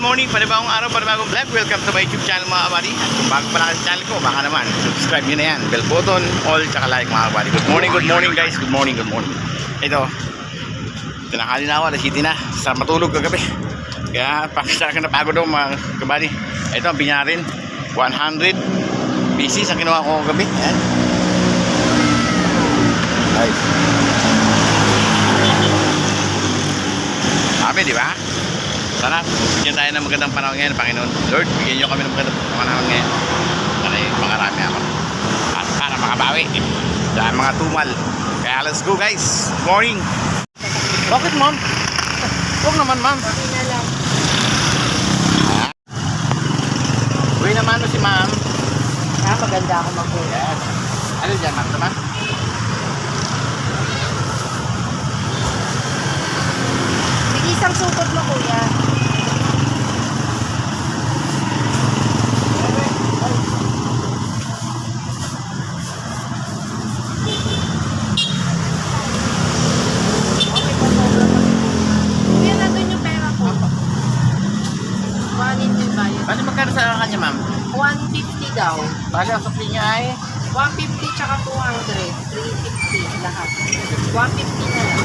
morning, panibagong araw, panibagong vlog. Welcome to my YouTube channel mga kabady. At kung bago pa lang sa channel ko, baka naman, subscribe nyo na yan. Bell button, all, tsaka like mga kabady. Good morning, good morning guys. Good morning, good morning. Ito, tinakali na ako, 7 na. Sa matulog kagabi. Kaya, pakisara ka napagod ako mga kabady. Ito, ang binyarin. 100 pieces ang kinuha ko kagabi. Ayan. Nice. Sabi, di ba? Sana, bigyan tayo ng magandang panahon ngayon, Panginoon. Lord, bigyan niyo kami ng magandang panahon ngayon. Sana yung pangarami ako. At para makabawi sa mga tumal. Kaya let's go guys. Good morning. Bakit ma'am? Huwag naman ma'am. na lang. Uwi naman mo si ma'am. Ah, maganda ako magkuya. Yes. Ano dyan ma'am? Naman? Kanya ma'am? 150 daw. Bali ang supli niya ay 150 tsaka 200. 350 lahat. 150 na lang.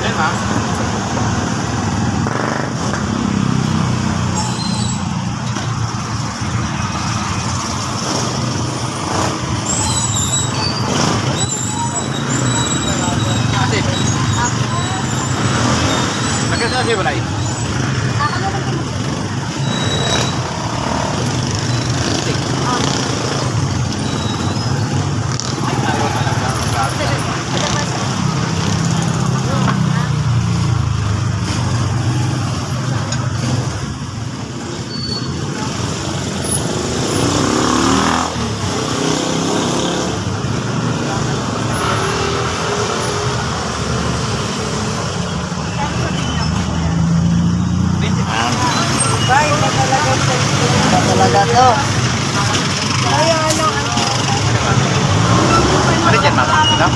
Yan ma'am. Ate, magkano sa Talaga to? Ano, Ano dyan, ma'am? No?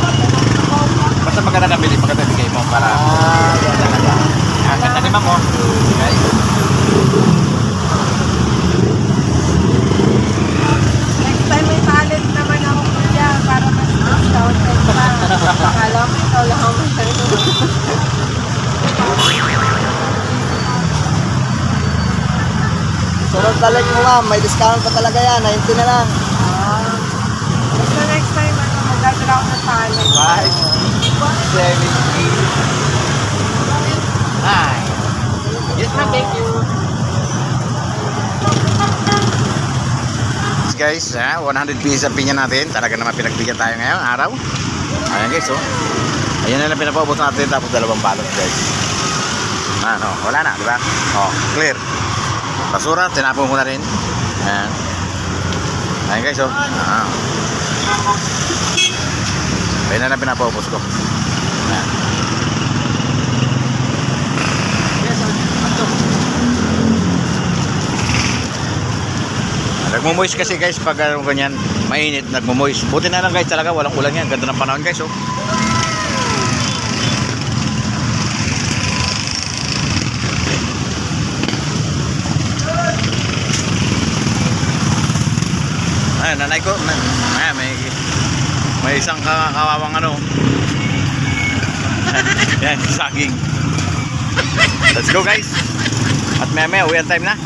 Basta maganda na bili, maganda bigay mo para... Ah, yan talaga. Ang ganda ni ma'am, oh. Okay. next time may talent naman ako kuya para mas discount pa. Akala ko ikaw lang ako Sunod balik mo ma'am, may discount pa talaga yan. 90 na lang. Ah. Basta next time, ano, magdadala ako ng talent. Five, seven, eight, nine. Yes, ma'am. Thank you. Guys, ha, 100 pieces ang pinya natin. Talaga naman pinagbigyan tayo ngayong araw. Ayan guys, oh. Ayan na lang pinapaubos natin tapos dalawang balot guys. Ano, wala na, di ba? Oh, clear. Basura, tinapon ko na rin. Ayan. Ayan guys, oh. Ah. Ayan na lang pinapaubos ko. Ayan. Nagmumoist kasi guys pag ano ganyan, mainit, nagmumoist. Buti na lang guys talaga, walang ulan yan. Ganda ng panahon guys, oh. Ay, nanay ko, na, ay, may may isang ka- kawawang ano. Yan, saging. Let's go guys. At maya maya, uwi time na.